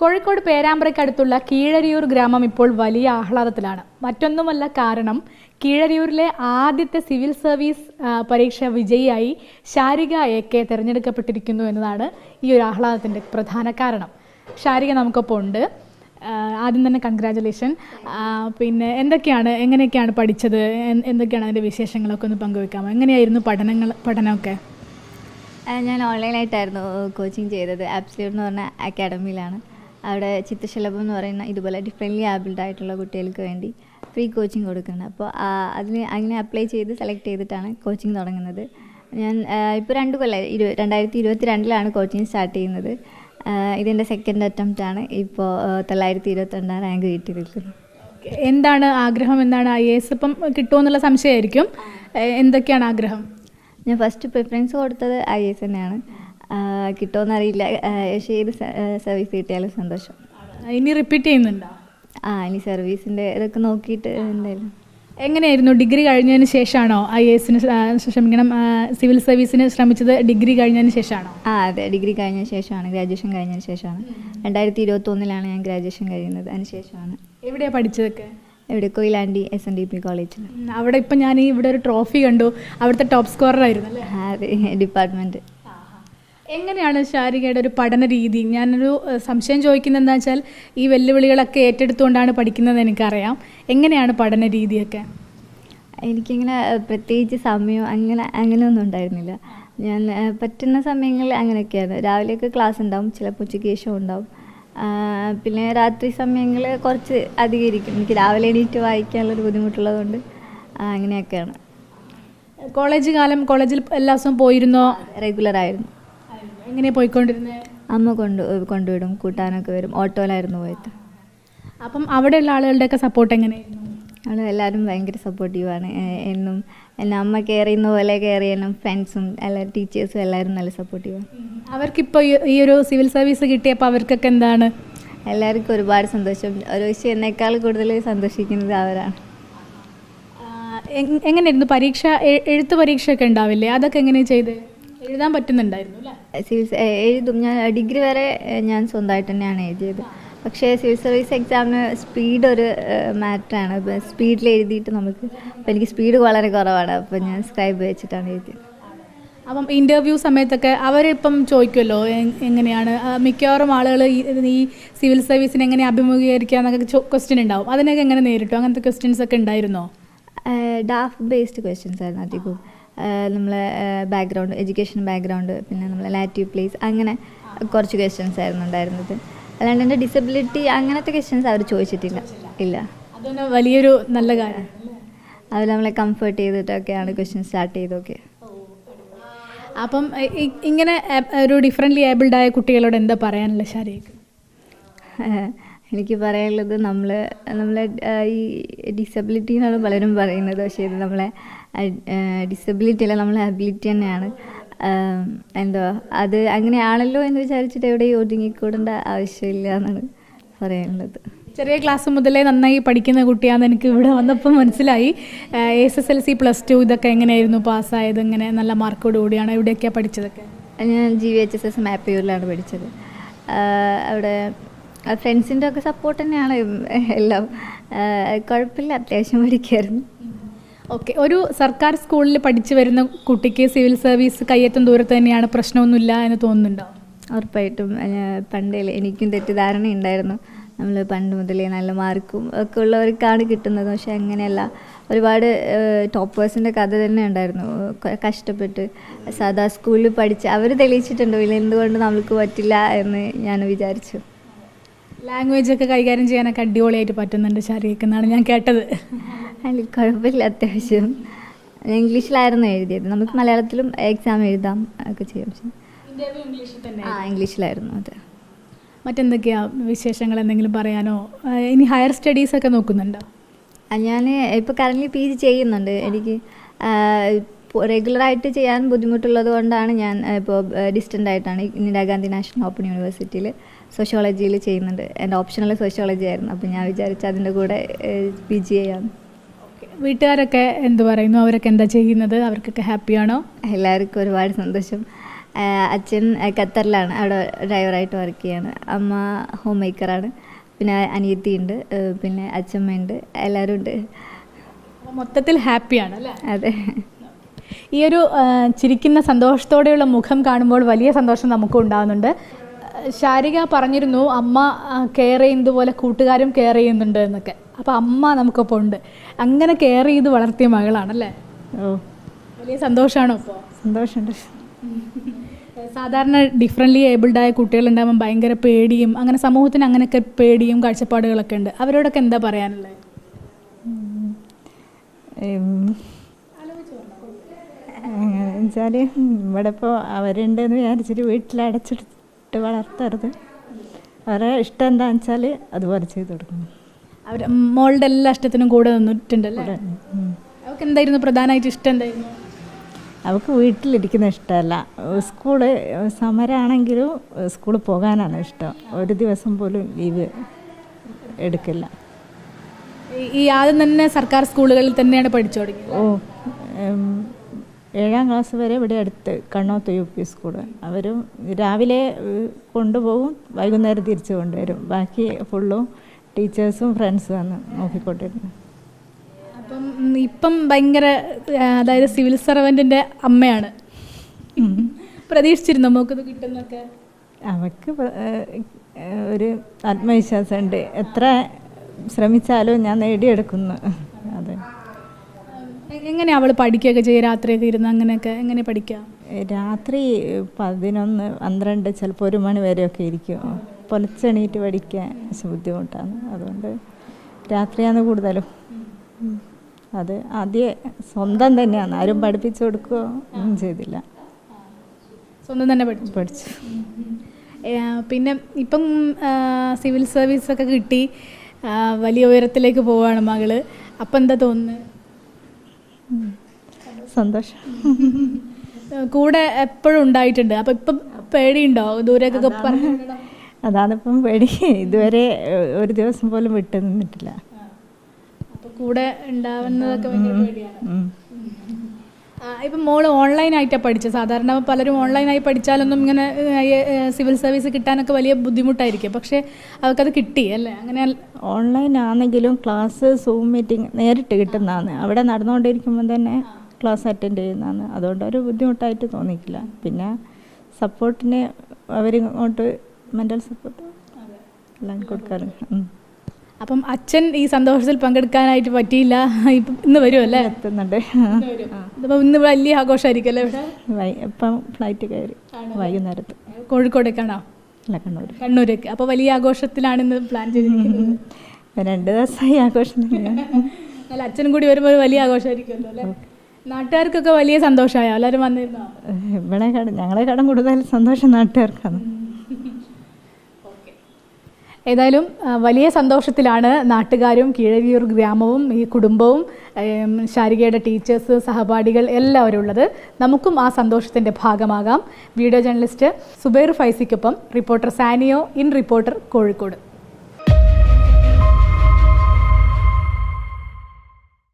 കോഴിക്കോട് പേരാമ്പ്രയ്ക്കടുത്തുള്ള കീഴരിയൂർ ഗ്രാമം ഇപ്പോൾ വലിയ ആഹ്ലാദത്തിലാണ്. മറ്റൊന്നുമല്ല കാരണം കീഴരിയൂരിലെ ആദ്യത്തെ സിവിൽ സർവീസ് പരീക്ഷ വിജയിയായി ശാരിക എ കെ തിരഞ്ഞെടുക്കപ്പെട്ടിരിക്കുന്നു എന്നതാണ് ഈ ഒരു ആഹ്ലാദത്തിന്റെ പ്രധാന കാരണം. ശാരിക നമുക്കൊപ്പം ഉണ്ട്. ആദ്യം തന്നെ കൺഗ്രാചുലേഷൻ പിന്നെ എന്തൊക്കെയാണ് എങ്ങനെയൊക്കെയാണ് പഠിച്ചത്? എന്തൊക്കെയാണ് അതിന്റെ വിശേഷങ്ങളൊക്കെ ഒന്ന് പങ്കുവെക്കാമോ? എങ്ങനെയായിരുന്നു പഠനങ്ങൾ പഠനമൊക്കെ? ഞാൻ ഓൺലൈനായിട്ടായിരുന്നു കോച്ചിങ് ചെയ്തത്. ആപ്സ്ലിയൂട്ട് എന്ന് പറഞ്ഞ അക്കാഡമിയിലാണ് അവിടെ ചിത്രശലഭം എന്ന് പറയുന്ന ഇതുപോലെ ഡിഫറെന്റ്ലി ആബിൾഡ് ആയിട്ടുള്ള കുട്ടികൾക്ക് വേണ്ടി ഫ്രീ കോച്ചിങ് കൊടുക്കുന്നുണ്ട്. അപ്പോൾ അതിന് അങ്ങനെ അപ്ലൈ ചെയ്ത് സെലക്ട് ചെയ്തിട്ടാണ് കോച്ചിങ് തുടങ്ങുന്നത്. ഞാൻ ഇപ്പോൾ രണ്ട് കൊല്ലം ഇരു രണ്ടായിരത്തി ഇരുപത്തി രണ്ടിലാണ് കോച്ചിങ് സ്റ്റാർട്ട് ചെയ്യുന്നത് ഇതിന്റെ സെക്കൻഡ് അറ്റംപ്റ്റ് ആണ് ഇപ്പോൾ തൊള്ളായിരത്തി ഇരുപത്തിരണ്ടാം റാങ്ക് കിട്ടിയിരിക്കുന്നത്. എന്താണ് ആഗ്രഹം? എന്താണ് ഐ എസ് ഇപ്പം കിട്ടുമോ എന്നുള്ള സംശയമായിരിക്കും. എന്തൊക്കെയാണ് ആഗ്രഹം? ഞാൻ ഫസ്റ്റ് പ്രിഫറൻസ് കൊടുത്തത് ഐ എസ് തന്നെയാണ്. ആ, പക്ഷേ ഏത് സർവീസ് കിട്ടിയാലും സന്തോഷം. ഇനി റിപ്പീറ്റ് ചെയ്യുന്നുണ്ടോ? ആ ഇനി സർവീസിന്റെ ഇതൊക്കെ നോക്കിയിട്ട് എന്തായാലും. എങ്ങനെയായിരുന്നു ഡിഗ്രി കഴിഞ്ഞതിന് ശേഷമാണോ ഐ എസിന് ശ്രമിക്കണം സിവിൽ സർവീസിന് ശ്രമിച്ചത് ഡിഗ്രി കഴിഞ്ഞതിന് ശേഷമാണോ? ആ അതെ ഡിഗ്രി കഴിഞ്ഞ ശേഷമാണ് ഗ്രാജുവേഷൻ കഴിഞ്ഞതിന് ശേഷമാണ്. രണ്ടായിരത്തി ഇരുപത്തൊന്നിലാണ് ഞാൻ ഗ്രാജുവേഷൻ കഴിയുന്നത് അതിന് ശേഷമാണ്. എവിടെയാണ് പഠിച്ചതൊക്കെ? എവിടെ? Koyilandy S N D P കോളേജിൽ അവിടെ ഇപ്പം ഞാൻ ഇവിടെ ഒരു ട്രോഫി കണ്ടു അവിടുത്തെ ടോപ്പ് സ്കോറർ ആയിരുന്നു അല്ലേ? അതെ ഡിപ്പാർട്ട്മെന്റ് എങ്ങനെയാണ് ശാരികയുടെ ഒരു പഠന രീതി? ഞാനൊരു സംശയം ചോദിക്കുന്നത് എന്താ വെച്ചാൽ ഈ വെല്ലുവിളികളൊക്കെ ഏറ്റെടുത്തുകൊണ്ടാണ് പഠിക്കുന്നത് എനിക്കറിയാം. എങ്ങനെയാണ് പഠന രീതിയൊക്കെ? എനിക്കിങ്ങനെ പ്രത്യേകിച്ച് സമയം അങ്ങനെ അങ്ങനെയൊന്നും ഉണ്ടായിരുന്നില്ല. ഞാൻ പറ്റുന്ന സമയങ്ങളിൽ അങ്ങനെയൊക്കെയാണ്. രാവിലെയൊക്കെ ക്ലാസ് ഉണ്ടാവും ചിലപ്പോൾ ഉച്ചയ്ക്ക് ശേഷം ഉണ്ടാവും. പിന്നെ രാത്രി സമയങ്ങളിൽ കുറച്ച് അധികരിക്കും. എനിക്ക് രാവിലെ എണീറ്റ് വായിക്കാനുള്ളൊരു ബുദ്ധിമുട്ടുള്ളതുകൊണ്ട് അങ്ങനെയൊക്കെയാണ്. കോളേജ് കാലം കോളേജിൽ എല്ലാ ദിവസവും പോയിരുന്നോ? റെഗുലർ ആയിരുന്നു എങ്ങനെ പോയിക്കൊണ്ടിരുന്നത് അമ്മ കൊണ്ട് കൊണ്ടുവിടും. കൂട്ടാനൊക്കെ വരും. ഓട്ടോയിലായിരുന്നു പോയത്. അപ്പം അവിടെയുള്ള ആളുകളുടെയൊക്കെ സപ്പോർട്ട് എങ്ങനെയായിരുന്നു? അവൾ എല്ലാവരും ഭയങ്കര സപ്പോർട്ടീവാണ് എന്നും എന്നെ അമ്മ കെയർ ചെയ്യുന്ന പോലെ കെയർ ഫ്രണ്ട്സും എല്ലാ ടീച്ചേഴ്സും എല്ലാവരും നല്ല സപ്പോർട്ടീവാണ് അവർക്കിപ്പോൾ ഈ- ഒരു സിവിൽ സർവീസ് കിട്ടിയപ്പോൾ അവർക്കൊക്കെ എന്താണ്? എല്ലാവർക്കും ഒരുപാട് സന്തോഷം. ഒരു പക്ഷേ എന്നേക്കാൾ കൂടുതൽ സന്തോഷിക്കുന്നത് അവരാണ്. എങ്ങനെയായിരുന്നു? പരീക്ഷ എഴുത്ത് പരീക്ഷയൊക്കെ ഉണ്ടാവില്ലേ? അതൊക്കെ എങ്ങനെയാണ് ചെയ്ത്? എഴുതാൻ പറ്റുന്നുണ്ടായിരുന്നു അല്ലേ? സിവിൽ എഴുതും. ഞാൻ ഡിഗ്രി വരെ ഞാൻ സ്വന്തമായിട്ട് തന്നെയാണ് എഴുതിയത്. പക്ഷേ സിവിൽ സർവീസ് എക്സാമിന് സ്പീഡ് ഒരു മാറ്ററാണ്. സ്പീഡിൽ എഴുതിയിട്ട് നമുക്ക് അപ്പോൾ എനിക്ക് സ്പീഡ് വളരെ കുറവാണ്. അപ്പോൾ ഞാൻ സ്ക്രൈബ് വെച്ചിട്ടാണ് എഴുതിയത്. അപ്പം ഇന്റർവ്യൂ സമയത്തൊക്കെ അവരിപ്പം ചോദിക്കുമല്ലോ എങ്ങനെയാണ്? മിക്കവാറും ആളുകൾ ഈ സിവിൽ സർവീസിനെ എങ്ങനെ അഭിമുഖീകരിക്കുക എന്നൊക്കെ ക്വസ്റ്റ്യൻ ഉണ്ടാവും. അതിനൊക്കെ എങ്ങനെ നേരിട്ടു? അങ്ങനത്തെ ക്വസ്റ്റ്യൻസ് ഒക്കെ ഉണ്ടായിരുന്നോ? ഡാഫ് ബേസ്ഡ് ക്വസ്റ്റ്യൻസ് ആയിരുന്നു അധികവും. നമ്മളെ ബാക്ക്ഗ്രൗണ്ട് എഡ്യൂക്കേഷൻ ബാക്ക്ഗ്രൗണ്ട് പിന്നെ നമ്മളെ ലാറ്റീവ് പ്ലേസ് അങ്ങനെ കുറച്ച് ക്വസ്റ്റ്യൻസ് ആയിരുന്നു ഉണ്ടായിരുന്നത്. അല്ലാണ്ട് എന്റെ ഡിസബിലിറ്റി അങ്ങനത്തെ ക്വസ്റ്റ്യൻസ് അവർ ചോദിച്ചിട്ടില്ല. ഇല്ല. അതൊന്ന് വലിയൊരു നല്ല കാര്യം. അവർ നമ്മളെ കംഫർട്ട് ചെയ്തിട്ടൊക്കെയാണ് ക്വസ്റ്റ്യൻ സ്റ്റാർട്ട് ചെയ്തൊക്കെ അപ്പം ഇങ്ങനെ ഒരു ഡിഫറെന്റ്ലി ഏബിൾഡ് ആയ കുട്ടികളോട് എന്താ പറയാനുള്ള ശരിക്ക് എനിക്ക് പറയാനുള്ളത് നമ്മൾ നമ്മളെ ഈ ഡിസബിലിറ്റി എന്നാണ് പലരും പറയുന്നത്. പക്ഷേ ഇത് നമ്മളെ ഡിസബിലിറ്റി അല്ല നമ്മളെ അബിലിറ്റി തന്നെയാണ്. എന്തോ അത് അങ്ങനെയാണല്ലോ എന്ന് വിചാരിച്ചിട്ട് എവിടെയും ഒതുങ്ങിക്കൂടേണ്ട ആവശ്യമില്ല എന്നാണ് പറയാനുള്ളത്. ചെറിയ ക്ലാസ് മുതലേ നന്നായി പഠിക്കുന്ന കുട്ടിയാണെന്ന് എനിക്ക് ഇവിടെ വന്നപ്പോൾ മനസ്സിലായി. S S L C plus two ഇതൊക്കെ എങ്ങനെയായിരുന്നു? പാസ്സായത് ഇങ്ങനെ നല്ല മാർക്കോട് കൂടിയാണ്. എവിടെയൊക്കെയാണ് പഠിച്ചതൊക്കെ? ഞാൻ G V H S S മാപ്പയൂരിലാണ് പഠിച്ചത്. അവിടെ ഫ്രണ്ട്സിന്റെ ഒക്കെ സപ്പോർട്ട് തന്നെയാണ് എല്ലാം. കുഴപ്പമില്ല അത്യാവശ്യം പഠിക്കായിരുന്നു. ഓക്കെ ഒരു സർക്കാർ സ്കൂളിൽ പഠിച്ചു വരുന്ന കുട്ടിക്ക് സിവിൽ സർവീസ് കയ്യേറ്റം ദൂരത്ത് തന്നെയാണ് പ്രശ്നമൊന്നുമില്ല എന്ന് തോന്നുന്നുണ്ടോ? ഉറപ്പായിട്ടും പണ്ടേ എനിക്കും തെറ്റിദ്ധാരണ ഉണ്ടായിരുന്നു നമ്മൾ പണ്ട് മുതലേ നല്ല മാർക്കും ഒക്കെ ഉള്ളവർക്കാണ് കിട്ടുന്നത്. പക്ഷെ അങ്ങനെയല്ല. ഒരുപാട് ടോപ്പേഴ്സിന്റെ കഥ തന്നെ ഉണ്ടായിരുന്നു. കഷ്ടപ്പെട്ട് സാധാ സ്കൂളിൽ പഠിച്ച് അവർ തെളിയിച്ചിട്ടുണ്ടോ. ഇല്ല എന്തുകൊണ്ട് നമുക്ക് പറ്റില്ല എന്ന് ഞാൻ വിചാരിച്ചു. ലാംഗ്വേജ് ഒക്കെ കൈകാര്യം ചെയ്യാനൊക്കെ അടിപൊളിയായിട്ട് പറ്റുന്നുണ്ട് ശാരീരിക്ക് എന്നാണ് ഞാൻ കേട്ടത്. അതിൽ കുഴപ്പമില്ല അത്യാവശ്യം. ഇംഗ്ലീഷിലായിരുന്നു എഴുതിയത്. നമുക്ക് മലയാളത്തിലും എക്സാം എഴുതാം ഒക്കെ ചെയ്യാം. പക്ഷേ ആ ഇംഗ്ലീഷിലായിരുന്നു അത്. മറ്റെന്തൊക്കെയാ വിശേഷങ്ങൾ എന്തെങ്കിലും പറയാനോ? ഇനി ഹയർ സ്റ്റഡീസ് ഒക്കെ നോക്കുന്നുണ്ടോ? ഞാൻ ഇപ്പോൾ കറന്റ് പി ജി ചെയ്യുന്നുണ്ട്. എനിക്ക് റെഗുലറായിട്ട് ചെയ്യാൻ ബുദ്ധിമുട്ടുള്ളത് കൊണ്ടാണ് ഞാൻ ഇപ്പോൾ ഡിസ്റ്റന്റ് ആയിട്ടാണ് ഇന്ദിരാഗാന്ധി നാഷണൽ ഓപ്പൺ യൂണിവേഴ്സിറ്റിയിൽ സോഷ്യോളജിയിൽ ചെയ്യുന്നുണ്ട് എന്റെ ഓപ്ഷണൽ സോഷ്യോളജി ആയിരുന്നു. അപ്പോൾ ഞാൻ വിചാരിച്ചു അതിന്റെ കൂടെ പി ജി ചെയ്യാം. വീട്ടുകാരൊക്കെ എന്ത് പറയുന്നു? അവരൊക്കെ എന്താ ചെയ്യുന്നത്? അവർക്കൊക്കെ ഹാപ്പിയാണോ എല്ലാവർക്കും ഒരുപാട് സന്തോഷം. അച്ഛൻ ഖത്തറിലാണ്. അവിടെ ഡ്രൈവറായിട്ട് വർക്ക് ചെയ്യാണ്. അമ്മ ഹോം മേക്കറാണ് പിന്നെ അനിയത്തി ഉണ്ട്. പിന്നെ അച്ഛമ്മയുണ്ട്. എല്ലാവരും ഉണ്ട്. മൊത്തത്തിൽ ഹാപ്പിയാണ് അല്ലേ? അതെ. ഈ ഒരു ചിരിക്കുന്ന സന്തോഷത്തോടെയുള്ള മുഖം കാണുമ്പോൾ വലിയ സന്തോഷം നമുക്കും ഉണ്ടാകുന്നുണ്ട് ശാരിക പറഞ്ഞിരുന്നു അമ്മ കെയർ ചെയ്യുന്നതുപോലെ കൂട്ടുകാരും കെയർ ചെയ്യുന്നുണ്ട് എന്നൊക്കെ. അപ്പോൾ അമ്മ നമുക്കൊപ്പം ഉണ്ട് അങ്ങനെ കെയർ ചെയ്ത് വളർത്തിയ മകളാണല്ലേ? ഓ. വലിയ സന്തോഷമാണോ ഇപ്പോൾ സന്തോഷമുണ്ട്. സാധാരണ ഡിഫറെന്റ്ലി ഏബിൾഡ് ആയ കുട്ടികളുണ്ടാകുമ്പോൾ ഭയങ്കര പേടിയും അങ്ങനെ സമൂഹത്തിന് അങ്ങനെയൊക്കെ പേടിയും കാഴ്ചപ്പാടുകളൊക്കെ ഉണ്ട്. അവരോടൊക്കെ എന്താ പറയാനുള്ളത് വെച്ചാൽ ഇവിടെ ഇപ്പോൾ അവരുണ്ടെന്ന് വിചാരിച്ചിട്ട് വീട്ടിൽ അടച്ചിട്ട് വളർത്തരുത്. അവരെ ഇഷ്ടം എന്താണെന്ന് വെച്ചാൽ അതുപോലെ ചെയ്തു കൊടുക്കണം. അവർ മോളുടെ എല്ലാ ഇഷ്ടത്തിനും കൂടെ നിന്നിട്ടുണ്ടല്ലേ? അവൾക്ക് എന്തായിരുന്നു പ്രധാനമായിട്ട് ഇഷ്ടം എന്തായിരുന്നു അവൾക്ക് വീട്ടിലിരിക്കുന്ന ഇഷ്ടമല്ല. സ്കൂൾ സമരാണെങ്കിലും സ്കൂളിൽ പോകാനാണ് ഇഷ്ടം. ഒരു ദിവസം പോലും ലീവ് എടുക്കില്ല. ഈ- ഈ ആദ്യം തന്നെ സർക്കാർ സ്കൂളുകളിൽ തന്നെയാണ് പഠിച്ചു തുടങ്ങിയത്. ഓ ഏഴാം ക്ലാസ് വരെ ഇവിടെ അടുത്ത് കണ്ണോത്ത് യു പി സ്കൂൾ. അവരും രാവിലെ കൊണ്ടുപോകും വൈകുന്നേരം തിരിച്ചു കൊണ്ടുവരും. ബാക്കി ഫുള്ളും ടീച്ചേഴ്സും ഫ്രണ്ട്സും ആണ് നോക്കിക്കൊണ്ടിരുന്നത്. അപ്പം ഇപ്പം ഭയങ്കര അതായത് സിവിൽ സർവന്റിന്റെ അമ്മയാണ്. പ്രതീക്ഷിച്ചിരുന്നു നമുക്കിത് കിട്ടുന്നൊക്കെ? അവക്ക് ഒരു ആത്മവിശ്വാസമുണ്ട്. എത്ര ശ്രമിച്ചാലും ഞാൻ നേടിയെടുക്കുന്നു. അതെ. എങ്ങനെയാണ് അവൾ പഠിക്കുകയൊക്കെ ചെയ്യുക രാത്രിയൊക്കെ ഇരുന്ന് അങ്ങനെയൊക്കെ എങ്ങനെ പഠിക്കുക? രാത്രി പതിനൊന്ന് പന്ത്രണ്ട് ചിലപ്പോൾ ഒരു മണി വരെയൊക്കെ ഇരിക്കും. പൊലച്ചെണീറ്റ് പഠിക്കാൻ ബുദ്ധിമുട്ടാണ്. അതുകൊണ്ട് രാത്രിയാണ് കൂടുതലും. അത് ആദ്യം സ്വന്തം തന്നെയാണ്. ആരും പഠിപ്പിച്ചു കൊടുക്കുകയോ ഒന്നും ചെയ്തില്ല. സ്വന്തം തന്നെ പഠിച്ചു. പഠിച്ചു. പിന്നെ ഇപ്പം സിവിൽ സർവീസ് ഒക്കെ കിട്ടി. വലിയ ഉയരത്തിലേക്ക് പോവാണ് മകൾ. അപ്പം എന്താ തോന്നുന്നത് സന്തോഷം. കൂടെ എപ്പോഴും ഉണ്ടായിട്ടുണ്ട്. അപ്പം ഇപ്പം പേടിയുണ്ടോ? ദൂരേക്കൊക്കെ പറഞ്ഞു അതാണിപ്പം പേടി ഇതുവരെ ഒരു ദിവസം പോലും വിട്ടു നിന്നിട്ടില്ല. കൂടെ ഉണ്ടാവുന്നതൊക്കെ ഭയങ്കര പേടിയാണ്. ഇപ്പം മോൾ ഓൺലൈനായിട്ടാണ് പഠിച്ചത്. സാധാരണ പലരും ഓൺലൈനായി പഠിച്ചാലൊന്നും ഇങ്ങനെ സിവിൽ സർവീസ് കിട്ടാനൊക്കെ വലിയ ബുദ്ധിമുട്ടായിരിക്കും. പക്ഷേ അവർക്കത് കിട്ടി അല്ലേ? അങ്ങനെ ഓൺലൈനാണെങ്കിലും ഓൺലൈൻ ആണെങ്കിലും ക്ലാസ് സൂം മീറ്റിംഗ് നേരിട്ട് കിട്ടുന്നതാണ്. അവിടെ നടന്നുകൊണ്ടിരിക്കുമ്പോൾ തന്നെ ക്ലാസ് അറ്റൻഡ് ചെയ്യുന്നതാണ്. അതുകൊണ്ട് ഒരു ബുദ്ധിമുട്ടായിട്ട് തോന്നിക്കില്ല പിന്നെ സപ്പോർട്ടിന് അവരിങ്ങോട്ട് മെന്റൽ സപ്പോർട്ട് എല്ലാം കൊടുക്കാറുണ്ട് അപ്പം അച്ഛൻ ഈ സന്തോഷത്തിൽ പങ്കെടുക്കാനായിട്ട് പറ്റിയില്ല. ഇപ്പം ഇന്ന് വരുമല്ലേ എത്തുന്നുണ്ട്. അപ്പം ഇന്ന് വലിയ ആഘോഷമായിരിക്കും അല്ലേ ഇവിടെ ഇപ്പം ഫ്ലൈറ്റ് കയറി വൈകുന്നേരത്ത്. കോഴിക്കോടേക്കാണോ? അല്ല കണ്ണൂർ കണ്ണൂരേക്ക്. അപ്പോൾ വലിയ ആഘോഷത്തിലാണ് ഇന്ന് പ്ലാൻ ചെയ്തിരിക്കുന്നത്. രണ്ട് ദിവസമായി ആഘോഷം അല്ല അച്ഛൻ കൂടി വരുമ്പോൾ ഒരു വലിയ ആഘോഷമായിരിക്കുമല്ലോ അല്ലേ? നാട്ടുകാർക്കൊക്കെ വലിയ സന്തോഷമായോ? എല്ലാവരും വന്നിരുന്നോ? ഇവിടെ ഞങ്ങളെ കടം കൂടുതൽ സന്തോഷം നാട്ടുകാർക്കാണ്. ഏതായാലും വലിയ സന്തോഷത്തിലാണ് നാട്ടുകാരും കീഴവിയൂർ ഗ്രാമവും ഈ കുടുംബവും ശാരികയുടെ ടീച്ചേഴ്സ് സഹപാഠികൾ എല്ലാവരും ഉള്ളത്. നമുക്കും ആ സന്തോഷത്തിന്റെ ഭാഗമാകാം. Video journalist Zubair ഫൈസിക്കൊപ്പം reporter Saniyo in reporter Kozhikode.